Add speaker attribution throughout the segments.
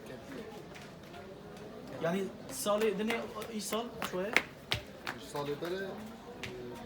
Speaker 1: gelirken
Speaker 2: Yani sali dine isal şöyle.
Speaker 1: سالی بره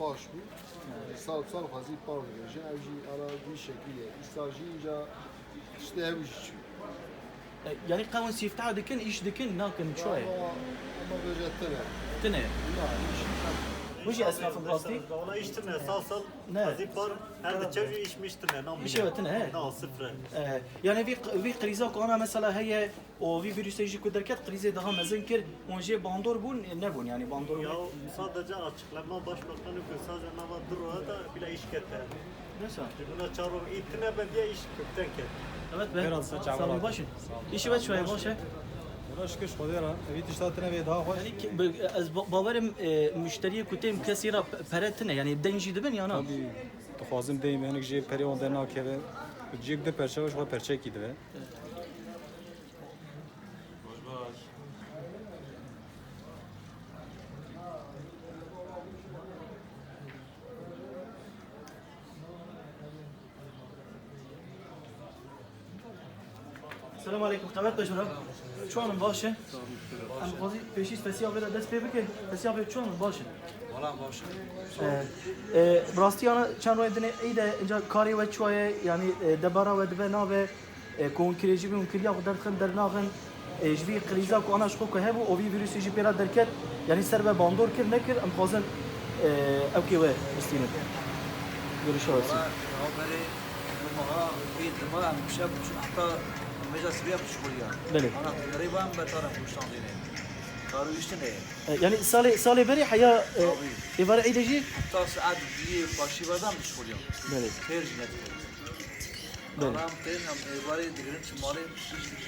Speaker 1: پاش بود سال سال خواهی پار بود جه اوجی ara bir şekilde İstajı inca işte ev işi
Speaker 2: Yani kavun siftah dikin iş dikin nakin
Speaker 1: ama
Speaker 2: şöyle.
Speaker 1: ama böyle tane
Speaker 2: Tine. Bu şey esnafın plastik.
Speaker 3: Ona içtine sal sal.
Speaker 2: Ne?
Speaker 3: Azipar her de çeviri içmiştine. Nam
Speaker 2: İşe evet, ne?
Speaker 3: Na sıfır.
Speaker 2: Ee, yani vi vi kriza ko ana mesela heye o vi virüse jî ku derket krize daha mezin kir on jê bandor bûn nebûn yani bandor
Speaker 3: Ya sadece açıklama başbakanı sadece nama duru da bile iş kete.
Speaker 2: Neyse.
Speaker 3: Buna çağırım itine ben diye iş kökten ket.
Speaker 2: Evet be. Sağ olun
Speaker 4: ol.
Speaker 2: başın. İşi ve şöyle başı.
Speaker 4: Valla şükür şükür ya. Evi tiştatine ve daha hoş.
Speaker 2: Yani ki- b- ez ba- bavarım e, müşteriye kutem kesira peretine yani denji dibin yana.
Speaker 4: Tabii. Dixwazim deyim yani ki perçe ve şu perçe ki de.
Speaker 2: Selam aleyküm. Başına. Şu anın başı. Em bazı peşiş fesiya veda dest pê bike. Fesiya veda şu anın başı.
Speaker 5: Valla başı.
Speaker 2: Ee, Rastî yana çend royê dinê ey de inca karê we çaye yani e, debara we dibe nave konkirê jî bûn kiriya xwe derxin dernaxin e, ji vî qrîza ku ana ji xwe ku hebû o vî vîrusê jî pêra derket yani ser ve bandor kir nekir em xwazin ew kê we bistînin. Görüşe versin.
Speaker 5: haberi maha bir dima müşab hatta مجلس بيا بشغوليا بلي انا تقريبا بتعرف وش
Speaker 2: تعطيني صاروا يشتني يعني صالي صالي بري حيا يبرع عيد
Speaker 5: يجي تا ساعات دي باشي بدم
Speaker 2: بشغوليا
Speaker 5: بلي خير
Speaker 2: جنات
Speaker 5: بلي انا تنم يبرع دغرين شمالي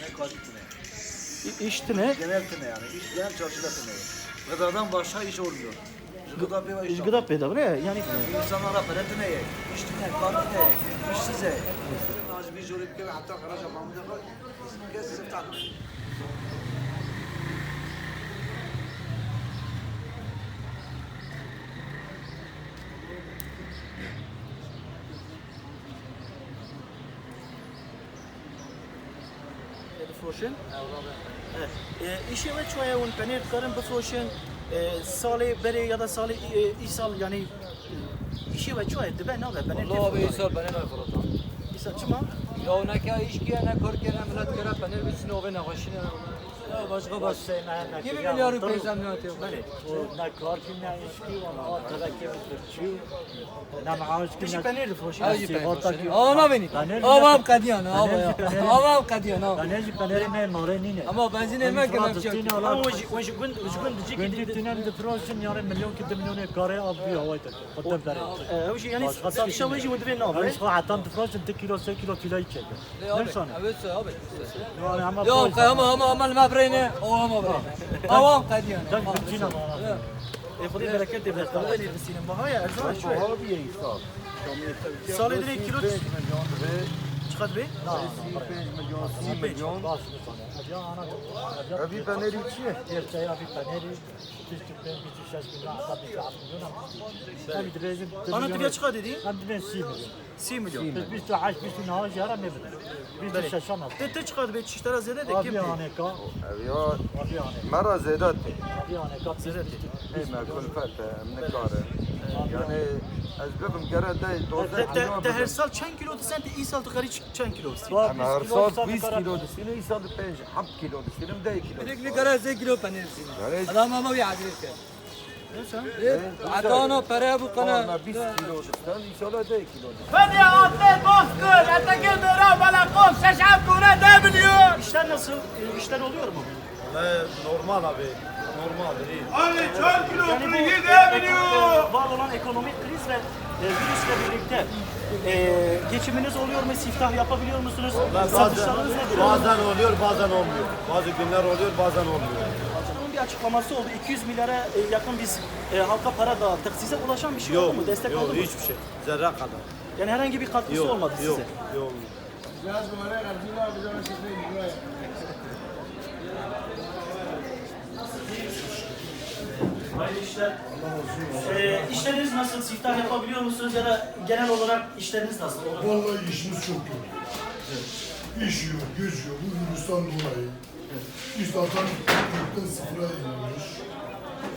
Speaker 5: ne kadar ne?
Speaker 2: İşti ne?
Speaker 5: Genel ne yani. İş, genel çarşıda ne? Gıdadan başka iş olmuyor. Gıda bedava.
Speaker 2: Gıda bedava ne? Yani.
Speaker 5: yani insanlara pelet ne? İşti ne? Kartı ne? İşsize. Evet. 12 في جوري بكري عطاك رجع
Speaker 2: محمود اخر كاس تاع فروشن آه، آه. آه، إيشي شوية وين بنيت قرن بفروشن سالي بري يا سالي إيصال يعني إيشي
Speaker 5: شوية دبا نوبه بنيت والله إيصال
Speaker 2: بنيت çima
Speaker 5: Ya ne kya iş kiya ne kor kiya ne millet kira
Speaker 3: Başka baş şey ne ne.
Speaker 5: Kimi milyarı peyzem ne atıyor?
Speaker 3: Ne kar ki ne iş ki var. Kadar ki bitirçi. Ne maaş ki
Speaker 2: işe
Speaker 3: ne.
Speaker 2: peynir bifroşin
Speaker 5: Hadi peyzem. Ama beni. Avam kadiyan. Avam kadiyan.
Speaker 3: Panel panel ne mareni ne.
Speaker 5: Ama benzin elmek
Speaker 3: Ama
Speaker 5: kemer çek.
Speaker 2: ama wajı wajı gün gün dicik
Speaker 3: Gündüz tünel de projen yarı milyon ki de milyon kare al bir hava tek. Hatta bere.
Speaker 2: ev şey yani işe wajı ve dibe nave
Speaker 3: Barış ha tam projen 2 kilo 8 kilo kilo içecek. Ne sana?
Speaker 5: Evet abi.
Speaker 3: Yani ama
Speaker 5: ama ama ama ما برينا او ما برينا اوام قديان
Speaker 3: Tek bir cina var.
Speaker 2: e khudi bereket de besta da ni sinin bahaya erzan şöyle
Speaker 1: Pahalı bir yer sağ.
Speaker 2: salê çıkat be
Speaker 1: 5 milyon, 10 milyon.
Speaker 3: Başını sana. Ya ana.
Speaker 1: Evi paneri içiye.
Speaker 3: Erkeğe bir paneli. Tüstükten bir şaş bin hatta bir şaş milyon. Hem de rezim.
Speaker 2: ana dibe çıkat dedi
Speaker 3: Hem de ben 6 milyon.
Speaker 2: 6 milyon
Speaker 3: Biz biz de haş biz de nahaj yaram ne bilir. Biz de şaşamaz.
Speaker 2: te te çıkat be çiştara zede de
Speaker 3: Abi
Speaker 2: kim
Speaker 3: aneka.
Speaker 1: Evi ya
Speaker 3: Abi aneka.
Speaker 1: mera zedat.
Speaker 3: Abi aneka.
Speaker 2: zede
Speaker 1: Hey me kulfet emne kare. Yani ez bibim gere de doze
Speaker 2: te te te her sal çen kilo sen de iyi sal tıkarı çen kilo
Speaker 1: Ama her saat 20 kilo desini, iyi saat 5 hap kilo desinim de 2 kilo.
Speaker 5: بدك لي كرا زي كيلو بانير
Speaker 1: Yani
Speaker 5: هذا ما ما بيعدل لك
Speaker 2: neyse
Speaker 5: عطانا براب وقنا
Speaker 1: Bana 20 kilo desen, inşallah de 2 kilo desen.
Speaker 6: Hadi atlet bozkır. Atakil dura bana kol. Şaşap kuna debiliyor.
Speaker 2: İşler nasıl? E, işler oluyor mu?
Speaker 3: Normal abi. Normal değil.
Speaker 6: Abi çöl kilo
Speaker 2: Yani bu
Speaker 6: kuru
Speaker 2: e,
Speaker 6: gidebiliyor.
Speaker 2: e, var olan ekonomik kriz ve e, virüsle birlikte e, geçiminiz oluyor mu? Siftah yapabiliyor musunuz? Satışlarınız nedir?
Speaker 3: Bazen oluyor bazen olmuyor. Bazı günler oluyor bazen olmuyor.
Speaker 2: Bunun bir açıklaması oldu. 200 milyara e, yakın biz e, halka para dağıttık. Size ulaşan bir şey oldu mu? Destek oldu mu?
Speaker 7: hiçbir şey. Zerre kadar.
Speaker 2: Yani herhangi bir katkısı olmadı size.
Speaker 7: yok.
Speaker 2: Hayırlı işler. Ee, işleriniz nasıl? Siftah yapabiliyor musunuz ya da genel olarak işleriniz nasıl?
Speaker 8: Vallahi işimiz çok kötü. İş yok, güç yok. Bu virüsten dolayı. Biz zaten kökten sıfıra inmiş.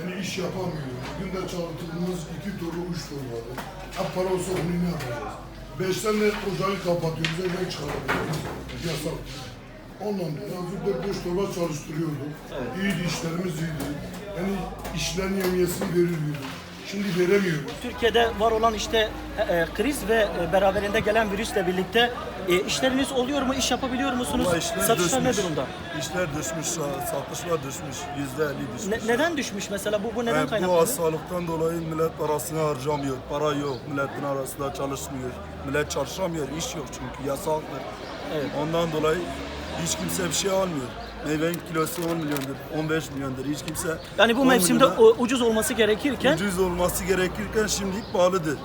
Speaker 8: Yani iş yapamıyoruz. Bugün de çalıştığımız iki turu, üç tur vardı. Hep para olsa bunu ne yapacağız? Beşten de ocağı kapatıyoruz, evden çıkaramıyoruz. Yasak. Ondan dolayı hafif de boş torba çalıştırıyorduk. İyiydi, işlerimiz iyiydi. Yani işlerin yemiyesini verilmiyordu. Şimdi veremiyoruz.
Speaker 2: Türkiye'de var olan işte e, e, kriz ve e, beraberinde gelen virüsle birlikte e, işleriniz oluyor mu? İş yapabiliyor musunuz?
Speaker 9: Vallahi işler
Speaker 2: Satışlar ne
Speaker 9: düşmüş.
Speaker 2: durumda?
Speaker 9: İşler düşmüş, sa- satışlar düşmüş, yüzde elli düşmüş.
Speaker 2: Ne- neden düşmüş mesela? Bu, bu neden
Speaker 9: Yani bu
Speaker 2: kaynaklanıyor?
Speaker 9: hastalıktan dolayı millet parasını harcamıyor, para yok, milletin arasında çalışmıyor. Millet çalışamıyor, iş yok çünkü yasaktır.
Speaker 2: Evet.
Speaker 9: Ondan dolayı hiç kimse bir şey almıyor. Meyvenin kilosu 10 milyondur, 15 milyondur. Hiç kimse
Speaker 2: Yani bu
Speaker 9: 10
Speaker 2: mevsimde
Speaker 9: milyona
Speaker 2: o- ucuz olması gerekirken
Speaker 9: ucuz olması gerekirken şimdi pahalıdır.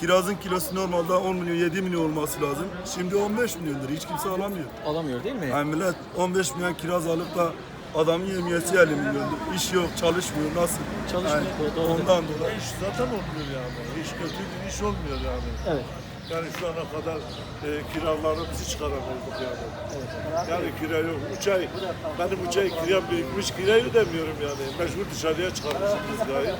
Speaker 9: Kirazın kilosu normalde 10 milyon, 7 milyon olması lazım. Şimdi 15 milyondur. Hiç kimse alamıyor.
Speaker 2: alamıyor değil mi?
Speaker 9: Yani millet 15 milyon kiraz alıp da adamın yemiyesi 50 milyondur. İş yok, çalışmıyor. Nasıl?
Speaker 2: Çalışmıyor,
Speaker 9: Yani
Speaker 2: doğru.
Speaker 9: ondan dolayı.
Speaker 8: İş zaten olmuyor yani. Hiç kötü bir iş olmuyor yani.
Speaker 2: Evet.
Speaker 8: Yani şu ana kadar e, kiralarımızı çıkaramadık yani. Yani kira yok. Üç ay, benim üç ay kiram birikmiş, kirayı ödemiyorum yani. Mecbur dışarıya çıkarmışım biz kirayı.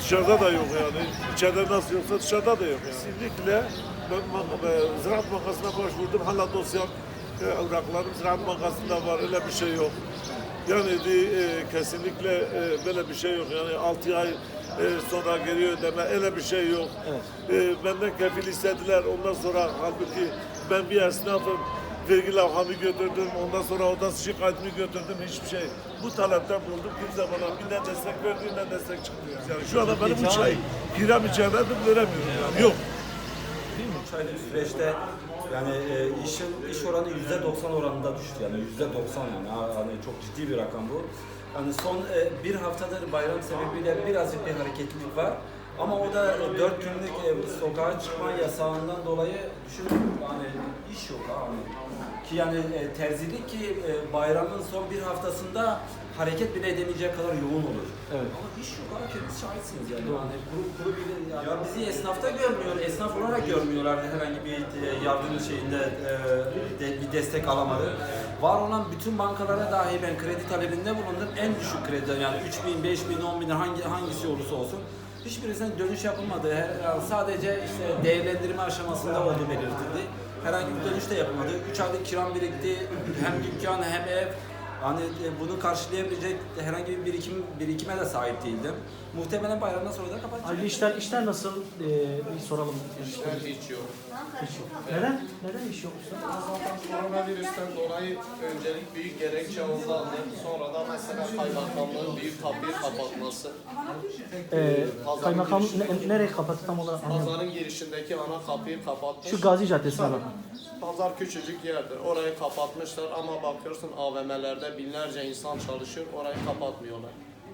Speaker 8: Dışarıda da yok yani. İçeride nasıl yoksa dışarıda da yok yani. Kesinlikle ben e, Ziraat Bankası'na başvurdum. Hala dosyam, e, evraklarım Ziraat Bankası'nda var. Öyle bir şey yok. Yani de, e, kesinlikle e, böyle bir şey yok. Yani 6 ay e, sonra geri ödeme öyle bir şey yok. E, benden kefil istediler. Ondan sonra halbuki ben bir esnafım. Vergi levhamı götürdüm. Ondan sonra oradan şikayetimi götürdüm. Hiçbir şey. Bu talepten buldum. Kimse bana bir ne destek verdi ne destek çıkmıyor. Yani şu anda benim üç ay kiram içeridedir veremiyorum yani. Yok.
Speaker 10: Üç aylık süreçte yani e, iş, iş oranı yüzde 90 oranında düştü yani yüzde 90 yani Ha, hani çok ciddi bir rakam bu. Yani son e, bir haftadır bayram sebebiyle birazcık bir hareketlilik var. Ama o da e, dört günlük e, sokağa çıkma yasağından dolayı düşünün yani iş yok hani. Ki yani e, terzilik ki e, bayramın son bir haftasında hareket bile edemeyecek kadar yoğun olur.
Speaker 2: Evet.
Speaker 10: Ama iş yok abi kendiniz şahitsiniz yani. yani kuru, kuru bile, yani bizi esnafta görmüyor, esnaf olarak görmüyorlar herhangi bir e, yardım şeyinde e, de, bir destek alamadı. Var olan bütün bankalara dahi ben kredi talebinde bulundum. En düşük kredi yani 3 bin, 5 bin, 10 bin hangi, hangisi olursa olsun. Hiçbirisine dönüş yapılmadı. Her- sadece işte değerlendirme aşamasında olduğu belirtildi. Herhangi bir dönüş de yapılmadı. 3 aylık kiram birikti. Hem dükkan hem ev. Hani e, bunu karşılayabilecek herhangi bir birikim birikime de sahip değildim. Muhtemelen bayramdan sonra da kapatacağım.
Speaker 2: Hayırlı işler, işler nasıl? Ee, bir soralım.
Speaker 11: İşler hiç yok.
Speaker 2: Hiç yok. Neden? Neden iş yok usta?
Speaker 11: Zaten koronavirüsten dolayı öncelik büyük gerekçe ondandı. Sonra da mesela kaymakamlığın büyük kapıyı kapatması.
Speaker 2: Ee, kaymakam ne- nereye kapattı tam olarak anlayamadım.
Speaker 11: Pazarın girişindeki ana kapıyı kapatmış.
Speaker 2: Şu Gazi Caddesi'ne bakın.
Speaker 11: Pazar küçücük yerdir. Orayı kapatmışlar ama bakıyorsun AVM'lerde binlerce insan çalışıyor. Orayı kapatmıyorlar.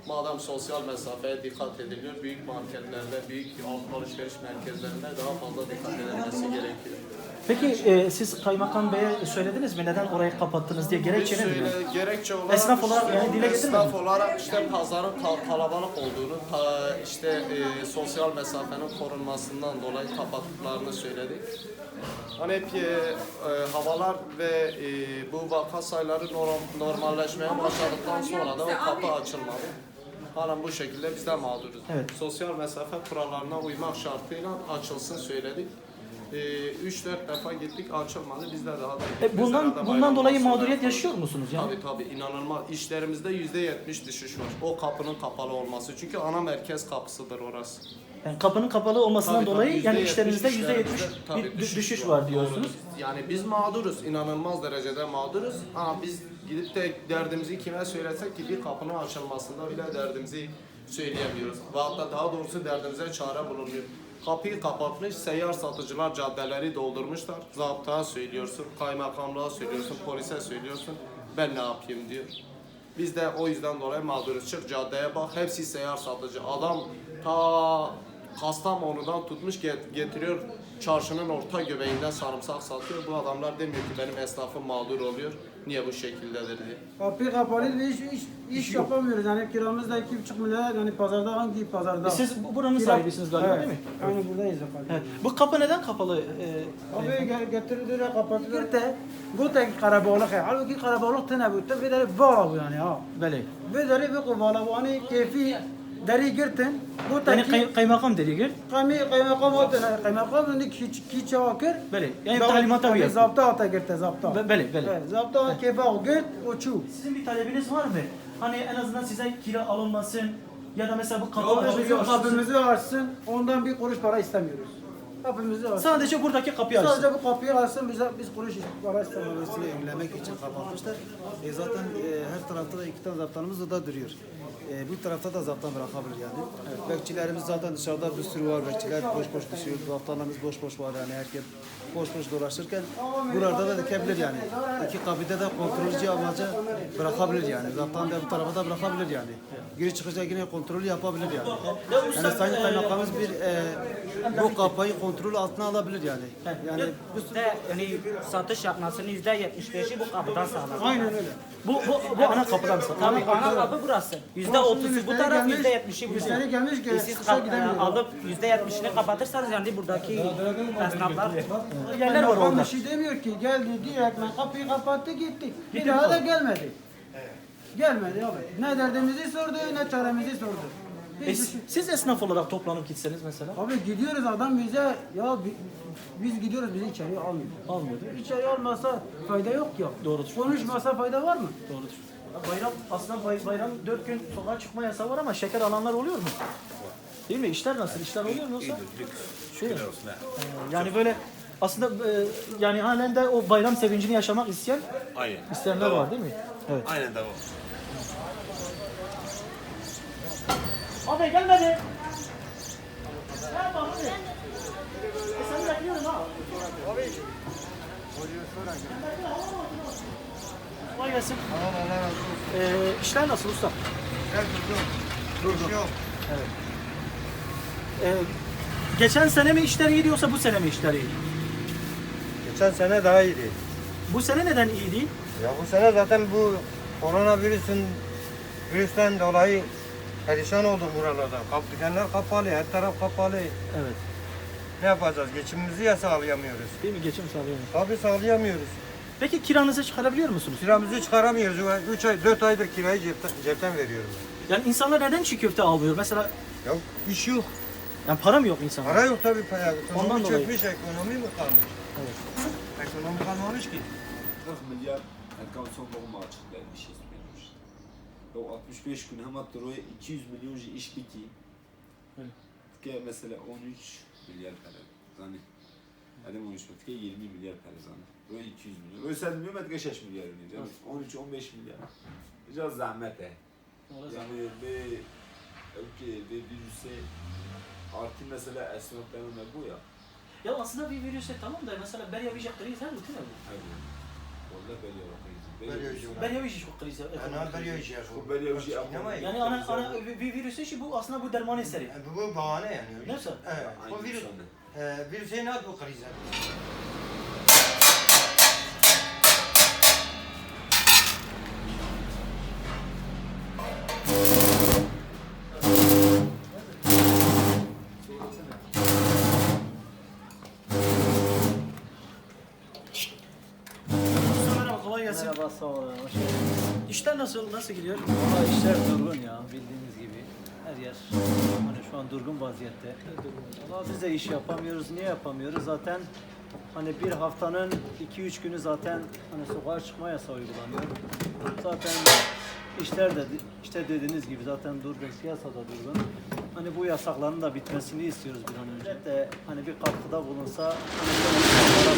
Speaker 11: Madem sosyal mesafeye dikkat ediliyor, büyük marketlerde, büyük alışveriş merkezlerinde daha fazla dikkat edilmesi gerekiyor.
Speaker 2: Peki e, siz Kaymakam Bey'e söylediniz mi neden orayı kapattınız diye gerekçe
Speaker 11: Biz
Speaker 2: ne diyor?
Speaker 11: söyle- gerekçe olarak
Speaker 2: Esnaf olarak yani dile
Speaker 11: esnaf
Speaker 2: getirmedin.
Speaker 11: olarak işte pazarın kal- kalabalık olduğunu, ta- işte e, sosyal mesafenin korunmasından dolayı kapattıklarını söyledik. Hani hep e, e, havalar ve e, bu vaka sayıları norm- normalleşmeye başladıktan sonra da o kapı açılmadı. Halen bu şekilde biz de mağduruz.
Speaker 2: Evet.
Speaker 11: Sosyal mesafe kurallarına uymak şartıyla açılsın söyledik. 3-4 defa gittik açılmadı. Biz de daha da
Speaker 2: E, bundan bundan dolayı mağduriyet yaşıyor musunuz yani?
Speaker 11: Tabii tabii inanılmaz. İşlerimizde yüzde yetmiş düşüş var. O kapının kapalı olması. Çünkü ana merkez kapısıdır orası.
Speaker 2: Yani kapının kapalı olmasından
Speaker 11: Tabii,
Speaker 2: dolayı
Speaker 11: tabii,
Speaker 2: yani
Speaker 11: %70
Speaker 2: işlerinizde yüzde
Speaker 11: işlerimizde
Speaker 2: yetmiş
Speaker 11: tabii
Speaker 2: bir dü- düşüş var diyorsunuz.
Speaker 11: Doğrudur. Yani biz mağduruz. inanılmaz derecede mağduruz. Ama biz gidip de derdimizi kime söylesek ki bir kapının açılmasında bile derdimizi söyleyemiyoruz. Ve hatta daha doğrusu derdimize çare bulunmuyor. Kapıyı kapatmış, seyyar satıcılar caddeleri doldurmuşlar. Zaptaya söylüyorsun, kaymakamlığa söylüyorsun, polise söylüyorsun. Ben ne yapayım diyor. Biz de o yüzden dolayı mağduruz. Çık caddeye bak hepsi seyyar satıcı. Adam ta Kastamonu'dan tutmuş get- getiriyor çarşının orta göbeğinden sarımsak satıyor. Bu adamlar demiyor ki benim esnafım mağdur oluyor. Niye bu şekildedir diye.
Speaker 7: Kapı kapalı ve iş, iş, iş yapamıyoruz. Yani kiramız da iki buçuk milyar. Yani pazarda hangi pazarda?
Speaker 2: E Siz bu- buranın
Speaker 7: Kira-
Speaker 2: sahibisiniz galiba,
Speaker 7: Evet.
Speaker 2: değil mi?
Speaker 7: Yani buradayız efendim.
Speaker 2: Evet. Bu kapı neden kapalı? Ee,
Speaker 7: Abi gel getirdiler kapattılar da bu tek karabalık. Halbuki karabalık tane bu. Tabii de bu yani ha.
Speaker 2: Böyle.
Speaker 7: Bu vala bu hani keyfi deri girtin. Bu
Speaker 2: Yani kay- kaymakam dedi gir.
Speaker 7: kami kaymakam atın. Kaymakam ni ki ki çavakır.
Speaker 2: Böyle. Yani talimata uyuyor.
Speaker 7: Zapta ata girte zapta.
Speaker 2: Be- böyle, böyle.
Speaker 7: Evet, Zapta kefa girt o çu.
Speaker 2: Sizin bir talebiniz var mı? Hani en azından size kira alınmasın ya da mesela bu kapı
Speaker 7: kapımızı açsın. Ondan bir kuruş para istemiyoruz. Kapımızı açsın.
Speaker 2: Sadece buradaki kapıyı açsın.
Speaker 7: Sadece bu kapıyı açsın bize biz kuruş para.
Speaker 12: Dolayısıyla engellemek için kapatmışlar. E zaten e, her tarafta da iki tane zaptanımız da duruyor. E, bu tarafta da zaptan bırakabilir yani. Bekçilerimiz zaten dışarıda bir sürü var. Bekçiler boş boş düşüyor. Zaptanlarımız boş boş var yani herkes boş boş dolaşırken burada da dikebilir yani. İki kapıda da kontrolcü amacı bırakabilir yani. Zaptan da bu tarafa da bırakabilir yani. Giri çıkınca yine kontrolü yapabilir yani. Yani Sayın Kaymakamımız bir e, bu kapıyı kontrol altına alabilir yani. Yani bu
Speaker 13: De, yani satış yapmasının yüzde yetmiş beşi bu kapıdan sağlanır.
Speaker 7: Aynen öyle.
Speaker 2: Bu, bu, bu ana kapıdan mı?
Speaker 13: Tabii ana kapı burası. Yüzde otuzu bu taraf, yüzde yetmişi bu
Speaker 7: Müşteri gelmiş ki
Speaker 13: Siz alıp yüzde yetmişini kapatırsanız yani buradaki esnaflar
Speaker 2: Yerler var orada.
Speaker 7: Bir şey demiyor ki geldi direktmen kapıyı kapattı gitti. Bir daha da gelmedi. Gelmedi abi. Ne derdimizi sordu ne çaremizi sordu.
Speaker 2: E, siz- siz esnaf olarak toplanıp gitseniz mesela
Speaker 7: Abi gidiyoruz adam bize ya bi- biz gidiyoruz bizi içeriye almıyor.
Speaker 2: almıyor değil mi?
Speaker 7: İçeri almasa fayda yok ya.
Speaker 2: Doğrudur.
Speaker 7: Konuşmasa fayda var mı?
Speaker 2: Doğrudur. Bayram aslında bay, bayram dört gün sokağa çıkma yasağı var ama şeker alanlar oluyor mu? Değil mi? İşler nasıl? İşler oluyor mu yoksa? Değil mi? Ee, Yani böyle aslında e, yani halen de o bayram sevincini yaşamak isteyen
Speaker 8: Aynen.
Speaker 2: isteyenler var değil mi? Evet.
Speaker 8: Aynen devam.
Speaker 2: Abi gelmedi. Gel bak abi. E seni bekliyorum ha. Abi. Kolay gelsin. Ee, işler nasıl usta?
Speaker 12: Yok.
Speaker 2: Ee, geçen sene mi işler iyi diyorsa bu sene mi işler iyi?
Speaker 12: Geçen sene daha iyiydi.
Speaker 2: Bu sene neden iyi değil?
Speaker 12: Ya bu sene zaten bu koronavirüsün virüsten dolayı perişan olduk buralarda. Kap, dükkanlar kapalı, her taraf kapalı.
Speaker 2: Evet.
Speaker 12: Ne yapacağız? Geçimimizi ya sağlayamıyoruz.
Speaker 2: Değil mi? Geçim sağlıyor.
Speaker 12: Tabii sağlayamıyoruz.
Speaker 2: Peki kiranızı çıkarabiliyor musunuz?
Speaker 12: Kiramızı çıkaramıyoruz. 3 ay, 4 aydır kirayı cepten, cepten veriyorum.
Speaker 2: Yani insanlar neden çiğ köfte almıyor? Mesela
Speaker 12: Ya iş yok.
Speaker 2: yani para mı yok insanlar?
Speaker 12: Para yok tabii para. Ekonomi
Speaker 2: Ondan dolayı.
Speaker 12: çökmüş, ekonomi mi kalmış?
Speaker 2: Evet.
Speaker 12: Ekonomi kalmamış ki.
Speaker 14: 40 milyar kalson doğum açıklaymış istemiş. O 65 gün hem Troya 200 milyon iş biti.
Speaker 2: Evet.
Speaker 14: Ki mesela 13 milyar para. Zani. Hadi 13 metre 20 milyar para zani. Böyle 200 milyon. Öyle sen bilmiyorum metre 6 milyar oynayacağım. 13-15 milyar. Biraz zahmet he. Yani bir okey bir virüse artı mesela esnafların da bu ya.
Speaker 2: Ya aslında bir virüse tamam da mesela berya bir kriz her bütün ev.
Speaker 14: Hadi. Vallahi böyle yapayım.
Speaker 12: Böyle bir şey var.
Speaker 2: Berya bir şey kriz.
Speaker 12: Ana veriyor iş ya.
Speaker 14: Bu böyle bir şey
Speaker 12: Oynamayın.
Speaker 2: Yani ana, ana bir bir virüs işi bu aslında bu derman eseri.
Speaker 12: Yani bu, bu bahane yani.
Speaker 2: Nasıl?
Speaker 12: O virüs, e, virüse ne adı bu
Speaker 2: gelsin.
Speaker 13: Merhaba sağ olun. Hoş geldiniz.
Speaker 2: İşler nasıl nasıl gidiyor?
Speaker 13: Valla işler durgun ya bildiğiniz gibi. Her yer hani şu an durgun vaziyette. Valla biz de iş yapamıyoruz. Niye yapamıyoruz? Zaten hani bir haftanın 2-3 günü zaten hani sokağa çıkma yasağı uygulanıyor. Zaten işler de işte dediğiniz gibi zaten durgun, piyasa da durgun. Hani bu yasakların da bitmesini istiyoruz bir an önce. De hani bir katkıda bulunsa hani insanlara,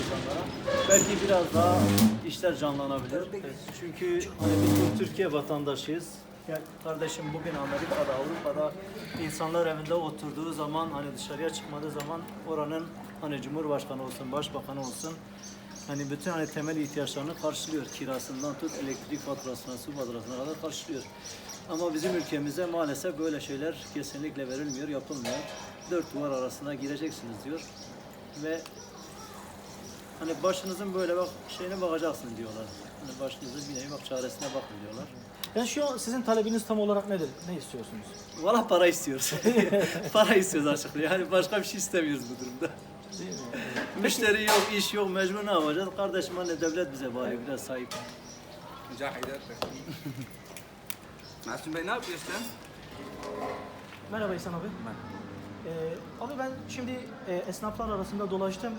Speaker 13: insanlara belki biraz daha işler canlanabilir. Çünkü hani biz Türkiye vatandaşıyız. Ya kardeşim bugün Amerika'da, Avrupa'da insanlar evinde oturduğu zaman hani dışarıya çıkmadığı zaman oranın hani Cumhurbaşkanı olsun, Başbakanı olsun hani bütün hani temel ihtiyaçlarını karşılıyor. Kirasından tut elektrik faturasına, su faturasına kadar karşılıyor. Ama bizim ülkemizde maalesef böyle şeyler kesinlikle verilmiyor, yapılmıyor. Dört duvar arasına gireceksiniz diyor. Ve hani başınızın böyle bak şeyine bakacaksın diyorlar. Hani başınızın bir nevi bak çaresine bakın diyorlar.
Speaker 2: Yani şu an sizin talebiniz tam olarak nedir? Ne istiyorsunuz?
Speaker 13: Valla para istiyoruz. para istiyoruz açıkçası. Yani başka bir şey istemiyoruz bu durumda. Müşteri yok, iş yok, mecbur ne yapacağız? Kardeşim hani devlet bize bari biraz sahip.
Speaker 10: Masum Bey ne yapıyorsun sen?
Speaker 2: Merhaba İhsan abi. Ee, abi ben şimdi e, esnaflar arasında dolaştım.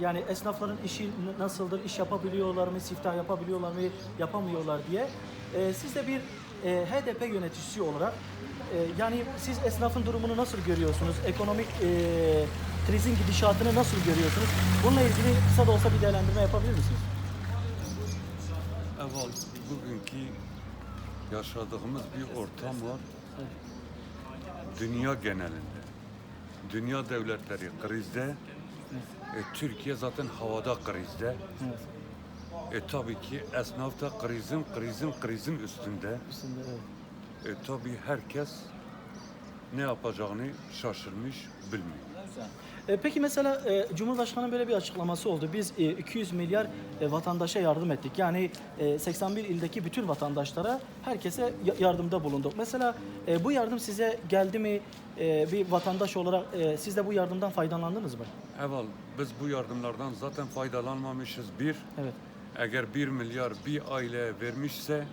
Speaker 2: Yani esnafların işi n- nasıldır, iş yapabiliyorlar mı, siftah yapabiliyorlar mı, yapamıyorlar diye. Ee, siz de bir e, HDP yöneticisi olarak e, yani siz esnafın durumunu nasıl görüyorsunuz? Ekonomik e, krizin gidişatını nasıl görüyorsunuz? Bununla ilgili kısa da olsa bir değerlendirme yapabilir misiniz?
Speaker 4: Evvel bugünkü yaşadığımız bir ortam var. Dünya genelinde. Dünya devletleri krizde. E, Türkiye zaten havada krizde. E tabii ki esnaf da krizin, krizin, krizin üstünde.
Speaker 2: Üstünde, evet.
Speaker 4: E tabii herkes ne yapacağını şaşırmış, bilmiyor.
Speaker 2: E, Peki mesela e, Cumhurbaşkanı'nın böyle bir açıklaması oldu. Biz e, 200 milyar e, vatandaşa yardım ettik. Yani e, 81 ildeki bütün vatandaşlara, herkese ya- yardımda bulunduk. Mesela e, bu yardım size geldi mi? E, bir vatandaş olarak e, siz de bu yardımdan faydalandınız mı?
Speaker 4: Evvel biz bu yardımlardan zaten faydalanmamışız bir.
Speaker 2: Evet.
Speaker 4: Eğer 1 milyar bir aileye vermişse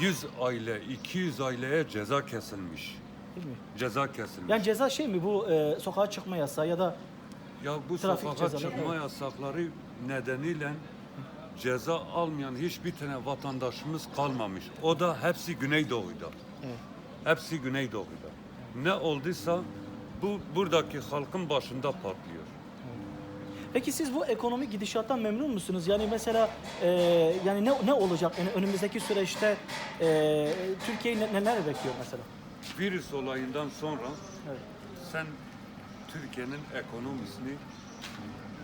Speaker 4: 100 aile, 200 aileye ceza kesilmiş.
Speaker 2: Değil mi?
Speaker 4: Ceza kesilmiş.
Speaker 2: Yani ceza şey mi bu e, sokağa çıkma yasağı ya da
Speaker 4: ya bu
Speaker 2: trafik
Speaker 4: sokağa
Speaker 2: cezaları,
Speaker 4: çıkma
Speaker 2: evet.
Speaker 4: yasakları nedeniyle ceza almayan hiçbir tane vatandaşımız kalmamış. O da hepsi Güneydoğu'da.
Speaker 2: Evet.
Speaker 4: Hepsi Güneydoğu'da. Ne olduysa bu buradaki halkın başında patlıyor.
Speaker 2: Peki siz bu ekonomik gidişattan memnun musunuz? Yani mesela e, yani ne ne olacak? Yani önümüzdeki süreçte e, Türkiye'yi ne- neler bekliyor mesela?
Speaker 4: Virüs olayından sonra
Speaker 2: Evet.
Speaker 4: sen Türkiye'nin ekonomisini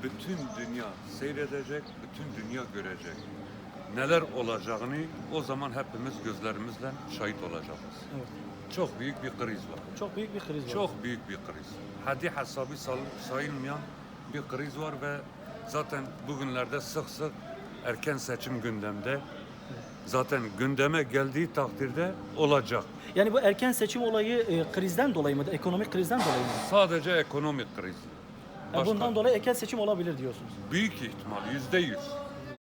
Speaker 4: bütün dünya seyredecek, bütün dünya görecek. Neler olacağını o zaman hepimiz gözlerimizle şahit olacağız.
Speaker 2: Evet.
Speaker 4: Çok büyük bir kriz var.
Speaker 2: Çok büyük bir kriz var.
Speaker 4: Çok büyük bir kriz. Hadi hesabı sayılmayan bir kriz var ve zaten bugünlerde sık sık erken seçim gündemde. Zaten gündeme geldiği takdirde olacak.
Speaker 2: Yani bu erken seçim olayı e, krizden dolayı mı? Ekonomik krizden dolayı mı?
Speaker 4: Sadece ekonomik kriz.
Speaker 2: Yani
Speaker 4: Başka-
Speaker 2: bundan dolayı erken seçim olabilir diyorsunuz.
Speaker 4: Büyük ihtimal yüzde yüz.